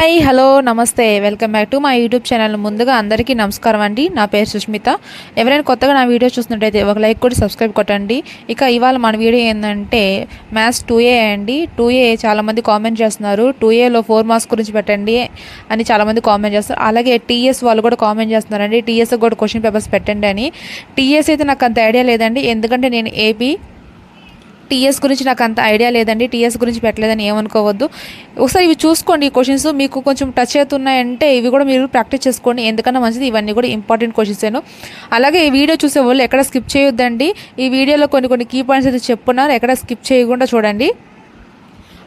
Hi hello నమస్తే. Welcome back to మా YouTube channel. ముందుగా అందరికీ నమస్కారం అండి. నా పేరు సుష్మిత. ఎవరైనా కొత్తగా నా వీడియో చూసినట్టయితే ఒక లైక్ కూడా సబ్స్క్రైబ్ కొట్టండి. ఇక ఇవాళ మన వీడియో ఏంటంటే మ్యాథ్స్ టూ ఏ అండి. టూ ఏ చాలామంది కామెంట్ చేస్తున్నారు. టూ ఏలో ఫోర్ మార్క్స్ గురించి పెట్టండి అని చాలామంది కామెంట్ చేస్తారు అలాగే టీఎస్ వాళ్ళు కూడా కామెంట్ చేస్తున్నారండి. టీఎస్ కూడా క్వశ్చన్ పేపర్స్ పెట్టండి అని. టీఎస్ అయితే నాకు అంత ఐడియా లేదండి. ఎందుకంటే నేను ఏపీ టీఎస్ గురించి నాకు అంత ఐడియా లేదండి. టీఎస్ గురించి పెట్టలేదని ఏమనుకోవద్దు. ఒకసారి ఇవి చూసుకోండి ఈ క్వశ్చన్స్ మీకు కొంచెం టచ్ అవుతున్నాయంటే ఇవి కూడా మీరు ప్రాక్టీస్ చేసుకోండి. ఎందుకన్నా మంచిది? ఇవన్నీ కూడా ఇంపార్టెంట్ క్వశ్చన్సేను అలాగే ఈ వీడియో చూసే వాళ్ళు ఎక్కడ స్కిప్ చేయొద్దండి. ఈ వీడియోలో కొన్ని కొన్ని కీ పాయింట్స్ అయితే చెప్పున్నారు. ఎక్కడ స్కిప్ చేయకుండా చూడండి.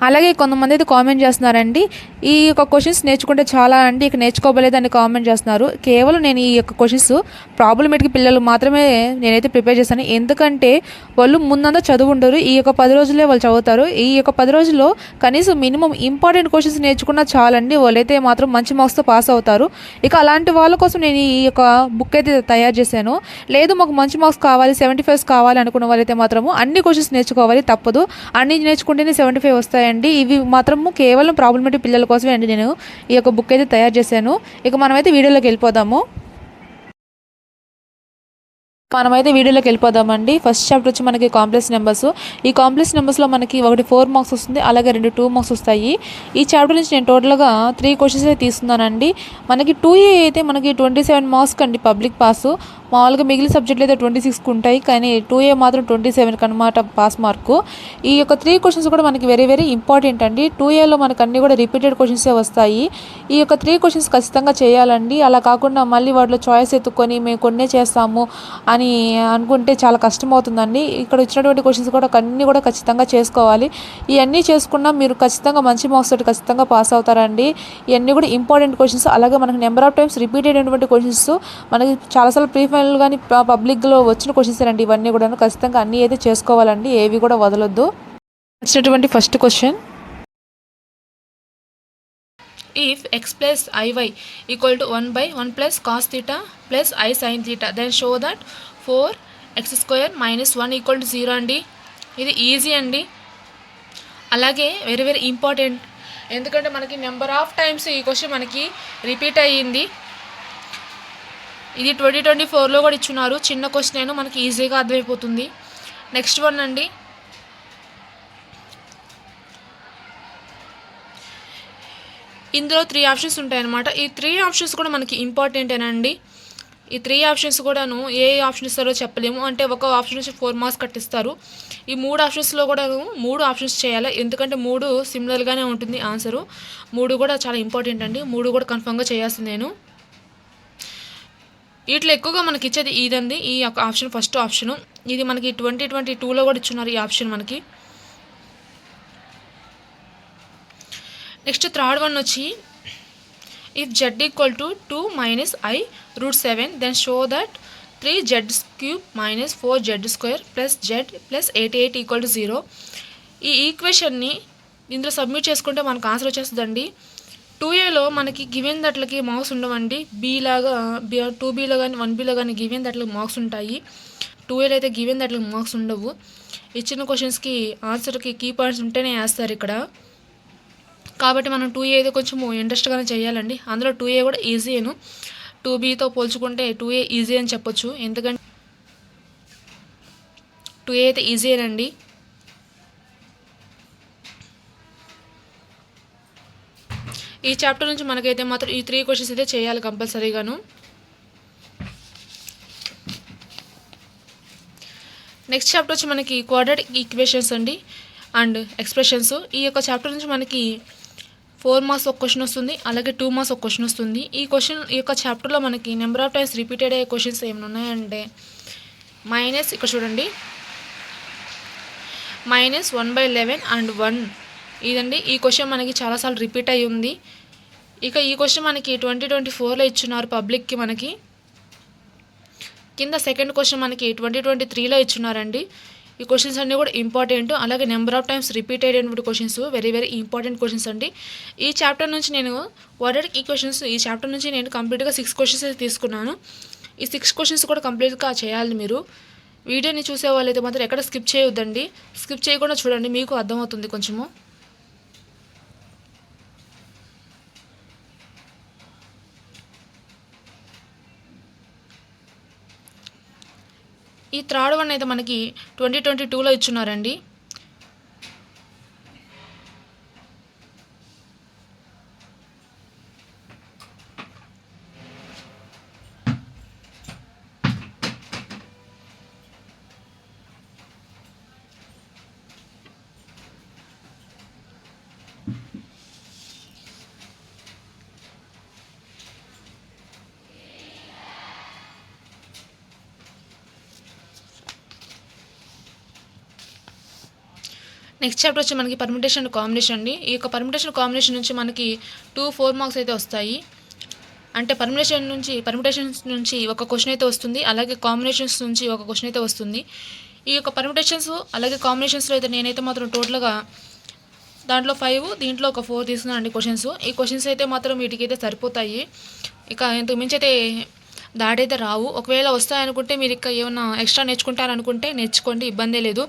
అలాగే కొంతమంది అయితే కామెంట్ చేస్తున్నారండి. ఈ యొక్క క్వశ్చన్స్ నేర్చుకుంటే చాలా అండి. ఇక నేర్చుకోబోలేదని కామెంట్ చేస్తున్నారు. కేవలం నేను ఈ యొక్క క్వశ్చన్స్ ప్రాబ్లమేటిక్ పిల్లలు మాత్రమే నేనైతే ప్రిపేర్ చేశాను. ఎందుకంటే వాళ్ళు ముందంతా చదువు ఉండరు. ఈ యొక్క పది రోజులే వాళ్ళు చదువుతారు. ఈ యొక్క పది రోజుల్లో కనీసం మినిమం ఇంపార్టెంట్ క్వశ్చన్స్ నేర్చుకున్నా చాలండి. వాళ్ళైతే మాత్రం మంచి మార్క్స్తో పాస్ అవుతారు. ఇక అలాంటి వాళ్ళ కోసం నేను ఈ యొక్క బుక్ అయితే తయారు చేశాను. లేదు మాకు మంచి మార్క్స్ కావాలి సెవెంటీ ఫైవ్స్ కావాలి అనుకున్న వాళ్ళైతే మాత్రము అన్ని క్వశ్చన్స్ నేర్చుకోవాలి తప్పదు. అన్ని నేర్చుకుంటేనే సెవెంటీ ఫైవ్ వస్తాయండి. ఇవి మాత్రము కేవలం ప్రాబ్లమేటిక్ పిల్లల కోసమే అండి నేను ఈ యొక్క బుక్ అయితే తయారు చేశాను. ఇక మనమైతే వీడియోలోకి వెళ్ళిపోదాము. మనమైతే వీడియోలోకి వెళ్ళిపోదామండి. ఫస్ట్ చాప్టర్ వచ్చి మనకి కాంప్లెక్స్ నెంబర్స్ ఈ కాంప్లెక్స్ నెంబర్స్లో మనకి ఒకటి ఫోర్ మార్క్స్ వస్తుంది అలాగే రెండు టూ మార్క్స్ వస్తాయి. ఈ చాప్టర్ నుంచి నేను టోటల్గా త్రీ క్వశ్చన్స్ అయితే తీసుకున్నానండి మనకి టూ ఏ అయితే మనకి ట్వంటీ సెవెన్ మార్క్స్ అండి పబ్లిక్ పాస్ మామూలుగా మిగిలిన సబ్జెక్టులు అయితే ట్వంటీ సిక్స్కి ఉంటాయి కానీ టూ ఏ మాత్రం ట్వంటీ సెవెన్కి అనమాట పాస్ మార్కు ఈ యొక్క త్రీ క్వశ్చన్స్ కూడా మనకి వెరీ వెరీ ఇంపార్టెంట్ అండి. టూ ఏలో మనకు అన్నీ కూడా రిపీటెడ్ క్వశ్చన్సే వస్తాయి. ఈ యొక్క త్రీ క్వశ్చన్స్ ఖచ్చితంగా చేయాలండి. అలా కాకుండా మళ్ళీ వాటిలో చాయిస్ ఎత్తుకొని మేము కొన్నే చేస్తాము అని అనుకుంటే చాలా కష్టం అవుతుందండి ఇక్కడ వచ్చినటువంటి క్వశ్చన్స్ కూడా అన్నీ కూడా ఖచ్చితంగా చేసుకోవాలి. ఇవన్నీ చేసుకున్నా మీరు ఖచ్చితంగా మంచి మార్క్స్ తోటి ఖచ్చితంగా పాస్ అవుతారండి. ఇవన్నీ కూడా ఇంపార్టెంట్ క్వశ్చన్స్ అలాగే మనకి నెంబర్ ఆఫ్ టైమ్స్ రిపీటెడ్ అయినటువంటి క్వశ్చన్స్ మనకి చాలాసార్లు ప్రీ ఫైనల్ కానీ పబ్లిక్లో వచ్చిన క్వశ్చన్స్ అండి ఇవన్నీ కూడా ఖచ్చితంగా అన్నీ అయితే చేసుకోవాలండి. ఏవి కూడా వదలొద్దు. వచ్చినటువంటి first question if x plus iy equal to 1 by 1 plus cos theta plus i sin theta then show that 4 x square minus 1 equal to 0 అండి. ఇది ఈజీ అండి. అలాగే వెరీ వెరీ ఇంపార్టెంట్ ఎందుకంటే మనకి నెంబర్ ఆఫ్ టైమ్స్ ఈ question మనకి repeat అయ్యింది. ఇది ట్వంటీ ట్వంటీ ఫోర్లో కూడా ఇచ్చున్నారు. చిన్న క్వశ్చన్ మనకి ఈజీగా అర్థమైపోతుంది. నెక్స్ట్ వన్ అండి. ఇందులో త్రీ ఆప్షన్స్ ఉంటాయన్నమాట. ఈ త్రీ ఆప్షన్స్ కూడా మనకి ఇంపార్టెంటేనండి ఈ త్రీ ఆప్షన్స్ కూడాను ఏ ఆప్షన్ ఇస్తారో చెప్పలేము. అంటే ఒక ఆప్షన్ నుంచి ఫోర్ మార్క్స్ కట్టిస్తారు. ఈ మూడు ఆప్షన్స్లో కూడాను మూడు ఆప్షన్స్ చేయాలి. ఎందుకంటే మూడు సిమిలర్గానే ఉంటుంది ఆన్సరు మూడు కూడా చాలా ఇంపార్టెంట్ అండి. మూడు కూడా కన్ఫర్మ్గా చేయాల్సింది నేను. వీటిలో ఎక్కువగా మనకి ఇచ్చేది ఇదండి. ఈ ఆప్షన్ ఫస్ట్ ఆప్షన్. ఇది మనకి ట్వంటీ ట్వంటీ టూలో కూడా ఇచ్చున్నారు ఈ ఆప్షన్ మనకి. నెక్స్ట్ థర్డ్ వన్ వచ్చి if z equal to two minus i root seven then show that three z cube minus four z square plus z plus eighty eight equal to zero ఈ ఈక్వేషన్ని ఇందులో submit చేసుకుంటే మనకు answer వచ్చేస్తుందండి. Two ఏలో మనకి given దట్లకి marks ఉండవండి. బీ లాగా బి టూ బీలో కానీ వన్ బీలో కానీ గివెన్ దట్లకి మార్క్స్ ఉంటాయి. టూ ఏలో అయితే గివెన్ దట్లకి మార్క్స్ ఉండవు. ఇచ్చిన క్వశ్చన్స్కి ఆన్సర్కి కీ పాయింట్స్ ఉంటేనే వేస్తారు ఇక్కడ. కాబట్టి మనం టూ ఏ అయితే కొంచెం ఇంట్రెస్ట్గానే చేయాలండి. అందులో టూ ఏ కూడా ఈజీను టూ బీతో పోల్చుకుంటే టూ ఏ ఈజీ అని చెప్పొచ్చు. ఎందుకంటే టూ ఏ అయితే ఈజీనండి ఈ చాప్టర్ నుంచి మనకైతే మాత్రం ఈ త్రీ క్వశ్చన్స్ అయితే చేయాలి కంపల్సరీగాను. నెక్స్ట్ చాప్టర్ వచ్చి మనకి క్వాడ్రాటిక్ ఈక్వేషన్స్ అండి అండ్ ఎక్స్ప్రెషన్స్ ఈ యొక్క చాప్టర్ నుంచి మనకి ఫోర్ మార్క్స్ ఒక క్వశ్చన్ వస్తుంది అలాగే టూ మార్క్స్ ఒక క్వశ్చన్ వస్తుంది. ఈ క్వశ్చన్ ఈ యొక్క చాప్టర్లో మనకి నెంబర్ ఆఫ్ టైమ్స్ రిపీటెడ్ అయ్యే క్వశ్చన్స్ ఏమైనా ఉన్నాయంటే మైనస్ ఇక్కడ చూడండి minus one by eleven and one ఇదండి ఈ క్వశ్చన్ మనకి చాలాసార్లు రిపీట్ అయ్యి ఉంది. ఇక ఈ క్వశ్చన్ మనకి ట్వంటీ ట్వంటీ ఫోర్లో ఇచ్చున్నారు పబ్లిక్కి మనకి. కింద సెకండ్ క్వశ్చన్ మనకి ట్వంటీ ట్వంటీ త్రీలో ఇచ్చున్నారండి. ఈ క్వశ్చన్స్ అన్నీ కూడా ఇంపార్టెంట్ అలాగే నెంబర్ ఆఫ్ టైమ్స్ రిపీట్ అయినటువంటి questions very very important questions అండి. ఈ చాప్టర్ నుంచి నేను వాటర్ ఈ క్వశ్చన్స్ ఈ చాప్టర్ నుంచి నేను కంప్లీట్గా సిక్స్ క్వశ్చన్స్ అయితే తీసుకున్నాను. ఈ సిక్స్ క్వశ్చన్స్ కూడా కంప్లీట్గా చేయాలి మీరు. వీడియోని చూసే వాళ్ళైతే మాత్రం ఎక్కడ స్కిప్ చేయొద్దండి. స్కిప్ చేయకుండా చూడండి మీకు అర్థమవుతుంది కొంచెము. ఈ థర్డ్ వన్ అయితే మనకి ట్వంటీ ట్వంటీ టూలో ఇచ్చున్నారండి. నెక్స్ట్ చాప్టర్ వచ్చి మనకి పర్మిటేషన్ కాంబినేషన్ అండి. ఈ యొక్క పర్మిటేషన్ కాంబినేషన్ నుంచి మనకి టూ ఫోర్ మార్క్స్ అయితే వస్తాయి. అంటే పర్మిటేషన్ నుంచి పర్మిటేషన్స్ నుంచి ఒక క్వశ్చన్ అయితే వస్తుంది. అలాగే కాంబినేషన్స్ నుంచి ఒక క్వశ్చన్ అయితే వస్తుంది. ఈ యొక్క పర్మిటేషన్స్ అలాగే కాంబినేషన్స్లో అయితే నేనైతే మాత్రం టోటల్గా దాంట్లో ఫైవ్ దీంట్లో ఒక ఫోర్ తీసుకున్నాను అండి క్వశ్చన్స్ ఈ క్వశ్చన్స్ అయితే మాత్రం వీటికైతే సరిపోతాయి. ఇక ఇంతకు మించి అయితే దాడైతే రావు. ఒకవేళ వస్తాయనుకుంటే మీరు ఇక ఏమైనా ఎక్స్ట్రా నేర్చుకుంటారనుకుంటే నేర్చుకోండి. ఇబ్బందే లేదు.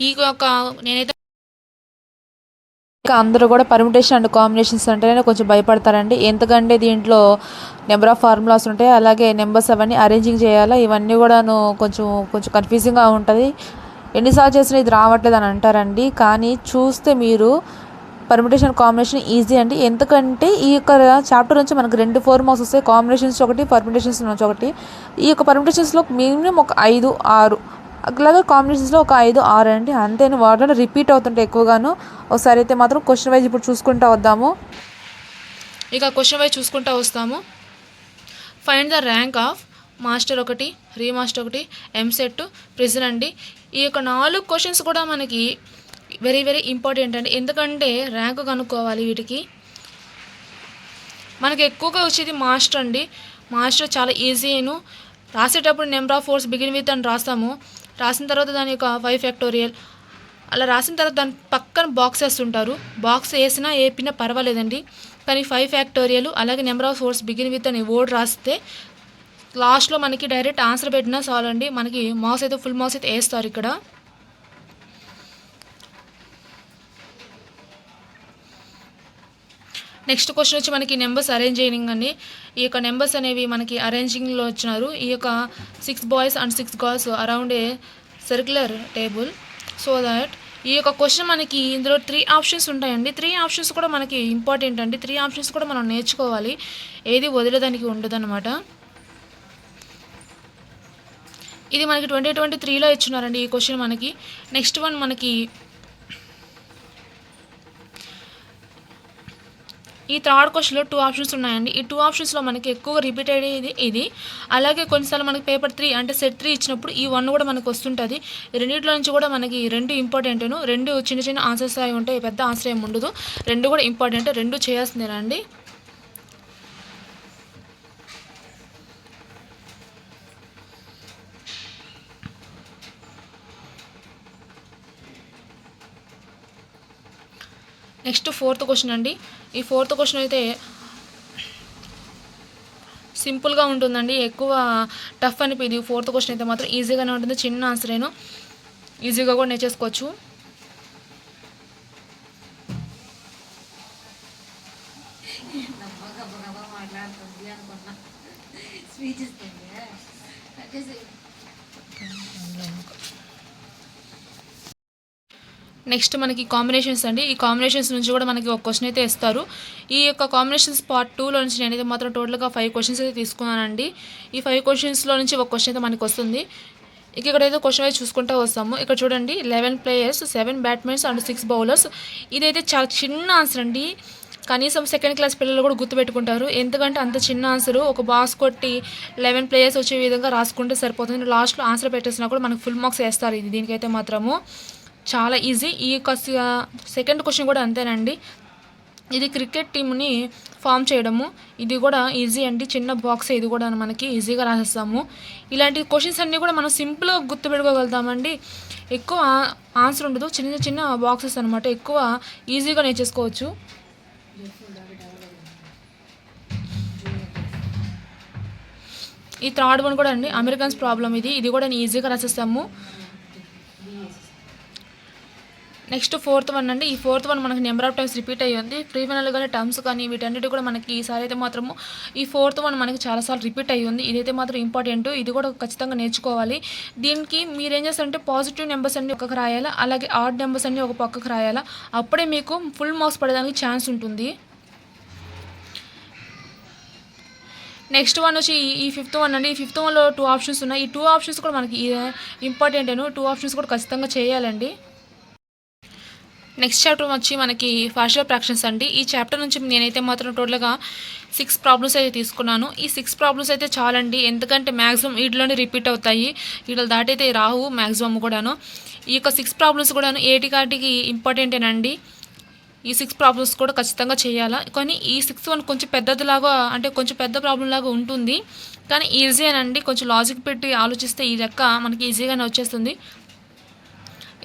ఈ యొక్క నేనైతే ఇంకా అందరూ కూడా పర్మిటేషన్ అండ్ కాంబినేషన్స్ అంటేనే కొంచెం భయపడతారండి. ఎందుకంటే దీంట్లో నెంబర్ ఆఫ్ ఫార్ములాస్ ఉంటాయి. అలాగే నెంబర్స్ అవన్నీ అరేంజింగ్ చేయాలా? ఇవన్నీ కూడాను కొంచెం కొంచెం కన్ఫ్యూజింగ్గా ఉంటుంది. ఎన్నిసార్లు చేసినా ఇది రావట్లేదు అని అంటారండి. కానీ చూస్తే మీరు పర్మిటేషన్ కాంబినేషన్ ఈజీ అండి. ఎందుకంటే ఈ యొక్క చాప్టర్ నుంచి మనకు రెండు ఫోర్ మార్క్స్ వస్తాయి. కాంబినేషన్స్ ఒకటి పర్మిటేషన్స్ నుంచి ఒకటి. ఈ యొక్క పర్మిటేషన్స్లో మినిమం ఒక ఐదు ఆరు అలాగే కాంబినేషన్స్లో ఒక ఐదు ఆరు అండి. అంతేని వాటిలో రిపీట్ అవుతుంటాయి ఎక్కువగాను. ఒకసారి అయితే మాత్రం క్వశ్చన్ వైజ్ ఇప్పుడు చూసుకుంటా వద్దాము. ఇక క్వశ్చన్ వైజ్ చూసుకుంటా వస్తాము. Find the rank of master ఒకటి రీమాస్టర్ ఒకటి ఎంసెట్ ప్రిజన్ అండి. ఈ యొక్క నాలుగు క్వశ్చన్స్ కూడా మనకి వెరీ వెరీ ఇంపార్టెంట్ అండి. ఎందుకంటే ర్యాంక్ కనుక్కోవాలి వీటికి. మనకి ఎక్కువగా వచ్చేది మాస్టర్ అండి. మాస్టర్ చాలా ఈజీ అయిను రాసేటప్పుడు number of force begin with అని రాస్తాము. రాసిన తర్వాత దాని యొక్క ఫైవ్ ఫ్యాక్టోరియల్ అలా రాసిన తర్వాత దాని పక్కన బాక్స్ వేస్తుంటారు బాక్స్ వేసినా ఏపినా పర్వాలేదండి. కానీ ఫైవ్ ఫ్యాక్టోరియల్ అలాగే number of force begin with అని వర్డ్ రాస్తే లాస్ట్లో మనకి డైరెక్ట్ ఆన్సర్ పెట్టినా చాలు అండి మనకి మార్క్స్ అయితే ఫుల్ మార్క్స్ అయితే వేస్తారు ఇక్కడ. నెక్స్ట్ క్వశ్చన్ వచ్చి మనకి నెంబర్స్ అరేంజ్ చేయనింగ్ అని ఈ యొక్క నెంబర్స్ అనేవి మనకి అరేంజింగ్లో వచ్చినారు. ఈ యొక్క six boys and six girls around a circular table so that ఈ యొక్క క్వశ్చన్ మనకి ఇందులో త్రీ ఆప్షన్స్ ఉంటాయండి. త్రీ ఆప్షన్స్ కూడా మనకి ఇంపార్టెంట్ అండి. త్రీ ఆప్షన్స్ కూడా మనం నేర్చుకోవాలి. ఏది వదిలేదానికి ఉండదన్నమాట. ఇది మనకి ట్వంటీ ట్వంటీ త్రీలో ఇచ్చినారండి ఈ క్వశ్చన్ మనకి. నెక్స్ట్ వన్ మనకి ఈ థర్డ్ క్వశ్చన్లో టూ ఆప్షన్స్ ఉన్నాయండి. ఈ టూ ఆప్షన్స్లో మనకి ఎక్కువ రిపీట్ అయ్యేది ఇది. అలాగే కొన్నిసార్లు మనకి పేపర్ త్రీ అంటే సెట్ త్రీ ఇచ్చినప్పుడు ఈ వన్ కూడా మనకు వస్తుంటుంది. రెండింటిలో నుంచి కూడా మనకి రెండు ఇంపార్టెంట్ను రెండు చిన్న చిన్న ఆన్సర్స్ అయి ఉంటాయి పెద్ద ఆన్సర్ ఏమి ఉండదు. రెండు కూడా ఇంపార్టెంట్ రెండు చేయాల్సిందేనండి నెక్స్ట్ ఫోర్త్ క్వశ్చన్ అండి. ఈ ఫోర్త్ క్వశ్చన్ అయితే సింపుల్గా ఉంటుందండి. ఎక్కువ టఫ్ అనిపింది ఫోర్త్ క్వశ్చన్ అయితే మాత్రం ఈజీగానే ఉంటుంది. చిన్న ఆన్సర్ నేను ఈజీగా కూడా నేర్చేసుకోవచ్చు. స్పీచ్ నెక్స్ట్ మనకి కాంబినేషన్స్ అండి. ఈ కాంబినేషన్స్ నుంచి కూడా మనకి ఒక క్వశ్చన్ అయితే ఇస్తారు. ఈ యొక్క కాంబినేషన్స్ పార్ట్ టూలో నుంచి నేనైతే మాత్రం టోటల్గా ఫైవ్ క్వశ్చన్స్ అయితే తీసుకున్నానండి. ఈ ఫైవ్ క్వశ్చన్స్లో నుంచి ఒక క్వశ్చన్ అయితే మనకి వస్తుంది. ఇక ఇక్కడైతే క్వశ్చన్ అయితే చూసుకుంటూ వస్తాము. ఇక్కడ చూడండి eleven players seven batsmens and six bowlers ఇదైతే చాలా చిన్న ఆన్సర్ అండి. కనీసం సెకండ్ క్లాస్ పిల్లలు కూడా గుర్తుపెట్టుకుంటారు ఎందుకంటే అంత చిన్న ఆన్సర్ ఒక బాక్స్ కొట్టి లెవెన్ ప్లేయర్స్ వచ్చే విధంగా రాసుకుంటే సరిపోతుంది. లాస్ట్లో ఆన్సర్ పెట్టేసినా కూడా మనకు ఫుల్ మార్క్స్ వేస్తారు. ఇది దీనికైతే మాత్రము. చాలా ఈజీ ఈ యొక్క సెకండ్ క్వశ్చన్ కూడా అంతేనండి. ఇది క్రికెట్ టీమ్ని ఫామ్ చేయడము. ఇది కూడా ఈజీ అండి. చిన్న బాక్స్ ఇది కూడా మనకి ఈజీగా రాసేస్తాము. ఇలాంటి క్వశ్చన్స్ అన్నీ కూడా మనం సింపుల్గా గుర్తుపెట్టుకోగలుగుతామండి. ఎక్కువ ఆన్సర్ ఉండదు. చిన్న చిన్న బాక్సెస్ అనమాట ఎక్కువ ఈజీగా నేర్చేసుకోవచ్చు ఈ థర్డ్ వన్ కూడా అండి. అమెరికన్స్ ప్రాబ్లం ఇది. ఇది కూడా ఈజీగా రాసేస్తాము. నెక్స్ట్ ఫోర్త్ వన్ అండి. ఈ ఫోర్త్ వన్ మనకి నెంబర్ ఆఫ్ టైమ్స్ రిపీట్ అయ్యింది ప్రీఫైనల్ కానీ టర్మ్స్ కానీ వీటన్నిటి కూడా మనకి ఈసారి అయితే మాత్రము ఈ ఫోర్త్ వన్ మనకి చాలాసార్లు రిపీట్ అయ్యింది ఇదైతే మాత్రం ఇంపార్టెంట్. ఇది కూడా ఖచ్చితంగా నేర్చుకోవాలి. దీనికి మీరు ఏం చేస్తారంటే పాజిటివ్ నెంబర్స్ అన్ని ఒకకి రాయాలా? అలాగే ఆడ్ నెంబర్స్ అన్ని ఒక పక్కకు రాయాలా? అప్పుడే మీకు ఫుల్ మార్క్స్ పడడానికి ఛాన్స్ ఉంటుంది. నెక్స్ట్ వన్ వచ్చి ఈ- ఫిఫ్త్ వన్ అండి. ఈ ఫిఫ్త్ వన్లో టూ ఆప్షన్స్ ఉన్నాయి. ఈ టూ ఆప్షన్స్ కూడా మనకి ఇంపార్టెంట్ టూ ఆప్షన్స్ కూడా ఖచ్చితంగా చేయాలండి. నెక్స్ట్ చాప్టర్ వచ్చి మనకి ఫార్షియల్ ప్రాక్షన్స్ అండి. ఈ చాప్టర్ నుంచి నేనైతే మాత్రం టోటల్గా సిక్స్ ప్రాబ్లమ్స్ అయితే తీసుకున్నాను. ఈ సిక్స్ ప్రాబ్లమ్స్ అయితే చాలండి. ఎందుకంటే మ్యాక్సిమం వీటిలోనే రిపీట్ అవుతాయి. వీటిలో దాటైతే రావు మ్యాక్సిమం కూడాను. ఈ యొక్క సిక్స్ ప్రాబ్లమ్స్ కూడాను ఏటి కాటికి ఇంపార్టెంటేనండి ఈ సిక్స్ ప్రాబ్లమ్స్ కూడా ఖచ్చితంగా చేయాలా? కానీ ఈ సిక్స్ వన్ కొంచెం పెద్దదిలాగా అంటే కొంచెం పెద్ద ప్రాబ్లం లాగా ఉంటుంది. కానీ ఈజీ అనండి కొంచెం లాజిక్ పెట్టి ఆలోచిస్తే ఈ లెక్క మనకి ఈజీగానే వచ్చేస్తుంది.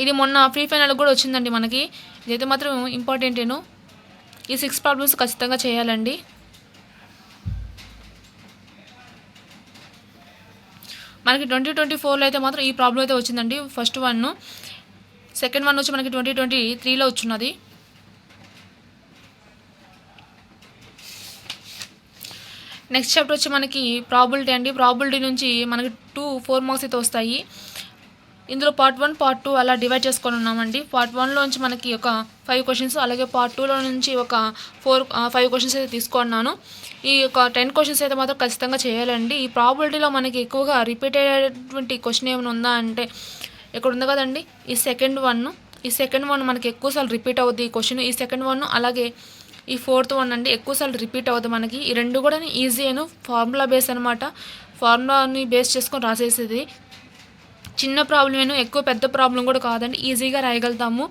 ఇది మొన్న ఫ్రీ ఫైనల్ కూడా వచ్చిందండి మనకి. ఇదైతే మాత్రం ఇంపార్టెంటేను ఈ సిక్స్ ప్రాబ్లమ్స్ ఖచ్చితంగా చేయాలండి. మనకి ట్వంటీ ట్వంటీ ఫోర్లో అయితే మాత్రం ఈ ప్రాబ్లం అయితే వచ్చిందండి. ఫస్ట్ వన్ సెకండ్ వన్ వచ్చి మనకి ట్వంటీ ట్వంటీ త్రీలో వచ్చినది. నెక్స్ట్ చాప్టర్ వచ్చి మనకి ప్రాబిలిటీ అండి. ప్రాబిలిటీ నుంచి మనకి టూ ఫోర్ మార్క్స్ అయితే వస్తాయి. ఇందులో పార్ట్ వన్ పార్ట్ టూ అలా డివైడ్ చేసుకొని ఉన్నామండి. పార్ట్ వన్లో నుంచి మనకి ఒక ఫైవ్ క్వశ్చన్స్ అలాగే పార్ట్ టూలో నుంచి ఒక ఫోర్ ఫైవ్ క్వశ్చన్స్ అయితే తీసుకున్నాను. ఈ యొక్క టెన్ క్వశ్చన్స్ అయితే మాత్రం ఖచ్చితంగా చేయాలండి. ఈ ప్రాబిలిటీలో మనకి ఎక్కువగా రిపీట్ అయ్యేటువంటి క్వశ్చన్ ఏమైనా ఉందా అంటే ఇక్కడ ఉంది కదండి ఈ సెకండ్ వన్ ఈ సెకండ్ వన్ మనకి ఎక్కువసార్లు రిపీట్ అవుద్ది ఈ క్వశ్చన్ ఈ సెకండ్ వన్ అలాగే ఈ ఫోర్త్ వన్ అండి ఎక్కువసార్లు రిపీట్ అవుతుంది మనకి. ఈ రెండు కూడా ఈజీ అయిన ఫార్ములా బేస్ అనమాట ఫార్ములాని బేస్ చేసుకొని రాసేసేది. చిన్న ప్రాబ్లమేను ఎక్కువ పెద్ద ప్రాబ్లం కూడా కాదండి. ఈజీగా రాయగలుగుతాము.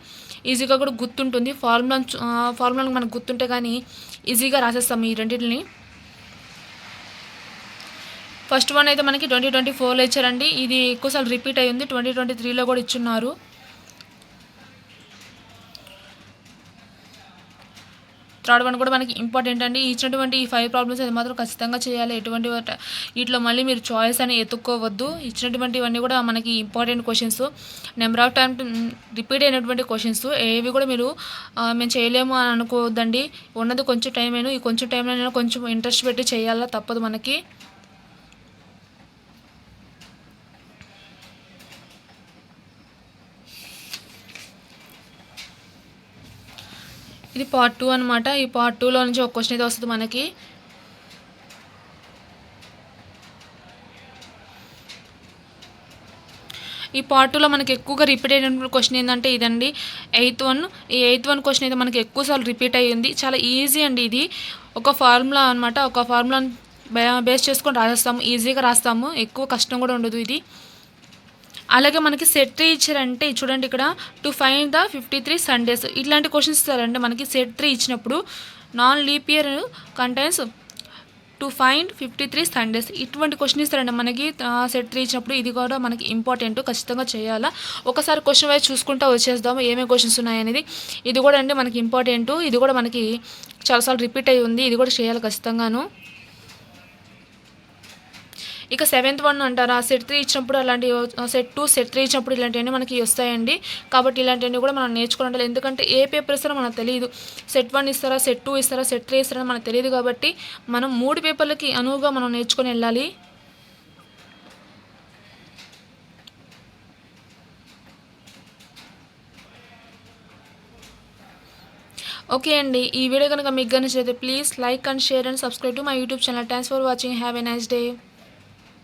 ఈజీగా కూడా గుర్తుంటుంది. ఫార్ములా ఫార్ములాను మనకు గుర్తుంటే కానీ ఈజీగా రాసేస్తాము ఈ రెండింటిని. ఫస్ట్ వన్ అయితే మనకి ట్వంటీ ట్వంటీ ఫోర్లో ఇచ్చారండి. ఇది ఎక్కువసార్లు రిపీట్ అయ్యింది. ట్వంటీ ట్వంటీ త్రీలో కూడా ఇచ్చున్నారు. థర్డ్ వన్ కూడా మనకి ఇంపార్టెంట్ అండి. ఇచ్చినటువంటి ఈ ఫైవ్ ప్రాబ్లమ్స్ అది మాత్రం ఖచ్చితంగా చేయాలి. ఎటువంటి వీటిలో మళ్ళీ మీరు చాయిస్ అని ఎత్తుక్కోవద్దు. ఇచ్చినటువంటివన్నీ కూడా మనకి important questions number of time repeat అయినటువంటి క్వశ్చన్స్ ఏవి కూడా మీరు మేము చేయలేము అని అనుకోవద్దండి. ఉన్నది కొంచెం టైం అయినా ఈ కొంచెం టైంలో కొంచెం ఇంట్రెస్ట్ పెట్టి చేయాలా? తప్పదు మనకి. ఇది పార్ట్ టూ అనమాట ఈ పార్ట్ టూలో నుంచి ఒక క్వశ్చన్ అయితే వస్తుంది మనకి. ఈ పార్ట్ టూలో మనకి ఎక్కువగా రిపీట్ అయినటువంటి క్వశ్చన్ ఏంటంటే ఇదండి. ఎయిత్ వన్ ఈ ఎయిత్ వన్ క్వశ్చన్ అయితే మనకి ఎక్కువసార్లు రిపీట్ అయ్యింది. చాలా ఈజీ అండి ఇది. ఒక ఫార్ములా అనమాట ఒక ఫార్ములాని బేస్ చేసుకొని రాసేస్తాము. ఈజీగా రాస్తాము. ఎక్కువ కష్టం కూడా ఉండదు ఇది. అలాగే మనకి సెట్ త్రీ ఇచ్చారంటే చూడండి ఇక్కడ to find the fifty three Sundays ఇట్లాంటి క్వశ్చన్స్ ఇస్తారంటే మనకి సెట్ త్రీ ఇచ్చినప్పుడు non leap year contains to find fifty three Sundays ఇటువంటి క్వశ్చన్ ఇస్తారండి మనకి సెట్ త్రీ ఇచ్చినప్పుడు ఇది కూడా మనకి ఇంపార్టెంట్ ఖచ్చితంగా చేయాలా? ఒకసారి క్వశ్చన్ వైజ్ చూసుకుంటా వచ్చేద్దాము ఏమేమి క్వశ్చన్స్ ఉన్నాయనేది ఇది కూడా అండి మనకి ఇంపార్టెంట్ ఇది కూడా మనకి చాలాసార్లు రిపీట్ అయ్యి ఉంది ఇది కూడా చేయాలి ఖచ్చితంగాను. ఇక సెవెంత్ వన్ అంటారా. సెట్ త్రీ ఇచ్చినప్పుడు అలాంటి సెట్ టూ సెట్ త్రీ ఇచ్చినప్పుడు ఇలాంటివన్నీ మనకి వస్తాయండి. కాబట్టి ఇలాంటివన్నీ కూడా మనం నేర్చుకుని ఉండాలి ఎందుకంటే ఏ పేపర్ ఇస్తారో మనకు తెలియదు సెట్ వన్ ఇస్తారా సెట్ టూ ఇస్తారా సెట్ త్రీ ఇస్తారా మనకు తెలియదు కాబట్టి మనం మూడు పేపర్లకి అనువుగా మనం నేర్చుకొని వెళ్ళాలి. ఓకే అండి. ఈ వీడియో కనుక మీకు నచ్చితే please like and share and subscribe to my YouTube channel. Thanks for watching. Have a nice day.